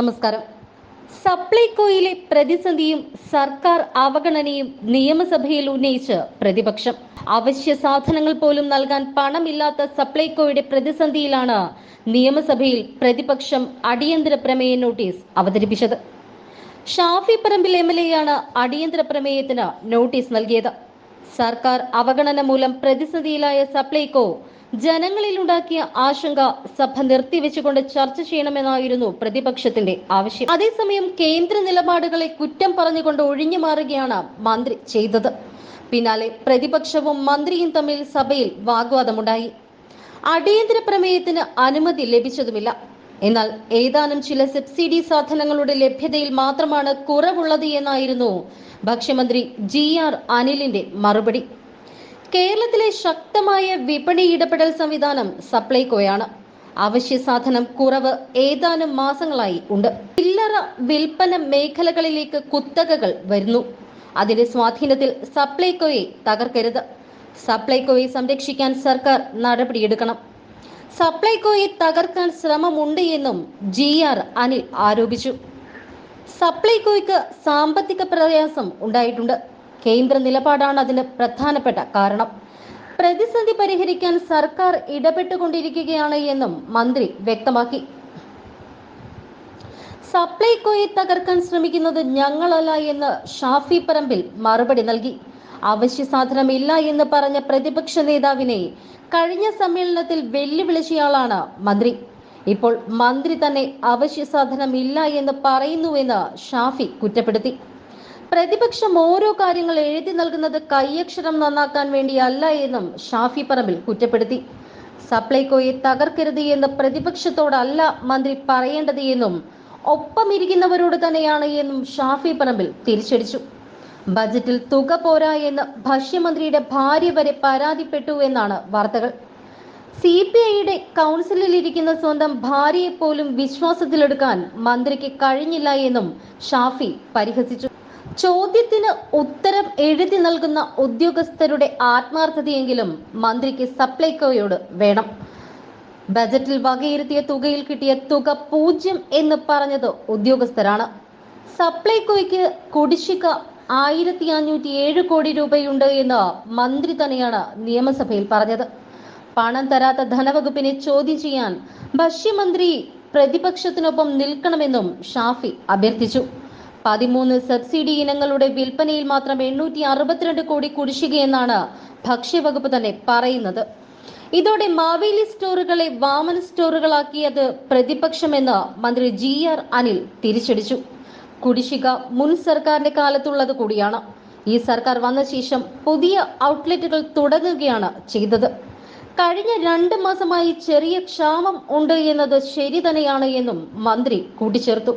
നമസ്കാരം. സപ്ലൈകോയിലെ പ്രതിസന്ധിയും സർക്കാർ അവഗണനയും നിയമസഭയിൽ ഉന്നയിച്ച് പ്രതിപക്ഷം. അവശ്യ സാധനങ്ങൾ പോലും നൽകാൻ പണമില്ലാത്ത സപ്ലൈകോയുടെ പ്രതിസന്ധിയിലാണ് നിയമസഭയിൽ പ്രതിപക്ഷം അടിയന്തര പ്രമേയ നോട്ടീസ് അവതരിപ്പിച്ചത്. ഷാഫി പറമ്പിൽ എം എൽ എയാണ് അടിയന്തര പ്രമേയത്തിന് നോട്ടീസ് നൽകിയത്. സർക്കാർ അവഗണന മൂലം പ്രതിസന്ധിയിലായ സപ്ലൈകോ ജനങ്ങളിലുണ്ടാക്കിയ ആശങ്ക സഭ നിർത്തിവെച്ചുകൊണ്ട് ചർച്ച ചെയ്യണമെന്നായിരുന്നു പ്രതിപക്ഷത്തിന്റെ ആവശ്യം. അതേസമയം കേന്ദ്ര നിലപാടുകളെ കുറ്റം പറഞ്ഞുകൊണ്ട് ഒഴിഞ്ഞു മാറുകയാണ് മന്ത്രി ചെയ്തത്. പിന്നാലെ പ്രതിപക്ഷവും മന്ത്രിയും തമ്മിൽ സഭയിൽ വാഗ്വാദമുണ്ടായി. അടിയന്തര പ്രമേയത്തിന് അനുമതി ലഭിച്ചതുമില്ല. എന്നാൽ ഏതാനും ചില സബ്സിഡി സാധനങ്ങളുടെ ലഭ്യതയിൽ മാത്രമാണ് കുറവുള്ളത് എന്നായിരുന്നു ഭക്ഷ്യമന്ത്രി ജി ആർ അനിലിന്റെ മറുപടി. കേരളത്തിലെ ശക്തമായ വിപണി ഇടപെടൽ സംവിധാനം സപ്ലൈകോയാണ്. അവശ്യ സാധനം കുറവ് ഏതാനും മാസങ്ങളായി ഉണ്ട്. ചില്ലറ വിൽപ്പന മേഖലകളിലേക്ക് കുത്തകകൾ വരുന്നു. അതിന്റെ സ്വാധീനത്തിൽ സപ്ലൈകോയെ തകർക്കരുത്. സപ്ലൈകോയെ സംരക്ഷിക്കാൻ സർക്കാർ നടപടിയെടുക്കണം. സപ്ലൈകോയെ തകർക്കാൻ ശ്രമമുണ്ട് എന്നും ജി ആർ അനിൽ ആരോപിച്ചു. സപ്ലൈകോയ്ക്ക് സാമ്പത്തിക പ്രയാസം ഉണ്ടായിട്ടുണ്ട്. കേന്ദ്ര നിലപാടാണ് അതിന് പ്രധാനപ്പെട്ട കാരണം. പ്രതിസന്ധി പരിഹരിക്കാൻ സർക്കാർ ഇടപെട്ടുകൊണ്ടിരിക്കുകയാണ് എന്നും മന്ത്രി വ്യക്തമാക്കി. സപ്ലൈകോയെ തകർക്കാൻ ശ്രമിക്കുന്നത് ഞങ്ങളല്ല എന്ന് ഷാഫി പറമ്പിൽ മറുപടി നൽകി. അവശ്യ സാധനമില്ല എന്ന് പറഞ്ഞ പ്രതിപക്ഷ നേതാവിനെ കഴിഞ്ഞ സമ്മേളനത്തിൽ വെല്ലുവിളിച്ചയാളാണ് മന്ത്രി. ഇപ്പോൾ മന്ത്രി തന്നെ അവശ്യ സാധനമില്ല എന്ന് പറയുന്നുവെന്ന് ഷാഫി കുറ്റപ്പെടുത്തി. പ്രതിപക്ഷം ഓരോ കാര്യങ്ങൾ എഴുതി നൽകുന്നത് കൈയക്ഷരം നന്നാക്കാൻ വേണ്ടിയല്ല എന്നും ഷാഫി പറമ്പിൽ കുറ്റപ്പെടുത്തി. സപ്ലൈകോയെ തകർക്കരുത് എന്ന് പ്രതിപക്ഷത്തോടല്ല മന്ത്രി പറയേണ്ടത് എന്നും ഒപ്പമിരിക്കുന്നവരോട് തന്നെയാണ് എന്നും ഷാഫി പറമ്പിൽ തിരിച്ചടിച്ചു. ബജറ്റിൽ തുക പോരാ എന്ന് ഭക്ഷ്യമന്ത്രിയുടെ ഭാര്യ വരെ പരാതിപ്പെട്ടു എന്നാണ് വാർത്തകൾ. സി പി ഐയുടെ കൗൺസിലിൽ ഇരിക്കുന്ന സ്വന്തം ഭാര്യയെ പോലും വിശ്വാസത്തിലെടുക്കാൻ മന്ത്രിക്ക് കഴിഞ്ഞില്ല എന്നും ഷാഫി പരിഹസിച്ചു. ചോദ്യത്തിന് ഉത്തരം എഴുതി നൽകുന്ന ഉദ്യോഗസ്ഥരുടെ ആത്മാർത്ഥതയെങ്കിലും മന്ത്രിക്ക് സപ്ലൈകോയോട് വേണം. ബജറ്റിൽ വകയിരുത്തിയ തുകയിൽ കിട്ടിയ തുക പൂജ്യം എന്ന് പറഞ്ഞത് ഉദ്യോഗസ്ഥരാണ്. സപ്ലൈകോയ്ക്ക് കുടിശ്ശിക ആയിരത്തി അഞ്ഞൂറ്റി ഏഴ് കോടി രൂപയുണ്ട് എന്ന് മന്ത്രി തന്നെയാണ് നിയമസഭയിൽ പറഞ്ഞത്. പണം തരാത്ത ധനവകുപ്പിനെ ചോദ്യം ചെയ്യാൻ ഭക്ഷ്യമന്ത്രി പ്രതിപക്ഷത്തിനൊപ്പം നിൽക്കണമെന്നും ഷാഫി അഭ്യർത്ഥിച്ചു. പതിമൂന്ന് സബ്സിഡി ഇനങ്ങളുടെ വിൽപ്പനയിൽ മാത്രം എണ്ണൂറ്റി അറുപത്തിരണ്ട് കോടി കുടിശ്ശികയെന്നാണ് ഭക്ഷ്യവകുപ്പ് തന്നെ പറയുന്നത്. ഇതോടെ മാവേലി സ്റ്റോറുകളെ വാമന സ്റ്റോറുകളാക്കിയത് പ്രതിപക്ഷമെന്ന് മന്ത്രി ജി ആർ അനിൽ തിരിച്ചടിച്ചു. കുടിശ്ശിക മുൻ സർക്കാരിന്റെ കാലത്തുള്ളത് കൂടിയാണ്. ഈ സർക്കാർ വന്ന ശേഷം പുതിയ ഔട്ട്ലെറ്റുകൾ തുടങ്ങുകയാണ് ചെയ്തത്. കഴിഞ്ഞ രണ്ട് മാസമായി ചെറിയ ക്ഷാമം ഉണ്ട് എന്നത് ശരി തന്നെയാണ് എന്നും മന്ത്രി കൂട്ടിച്ചേർത്തു.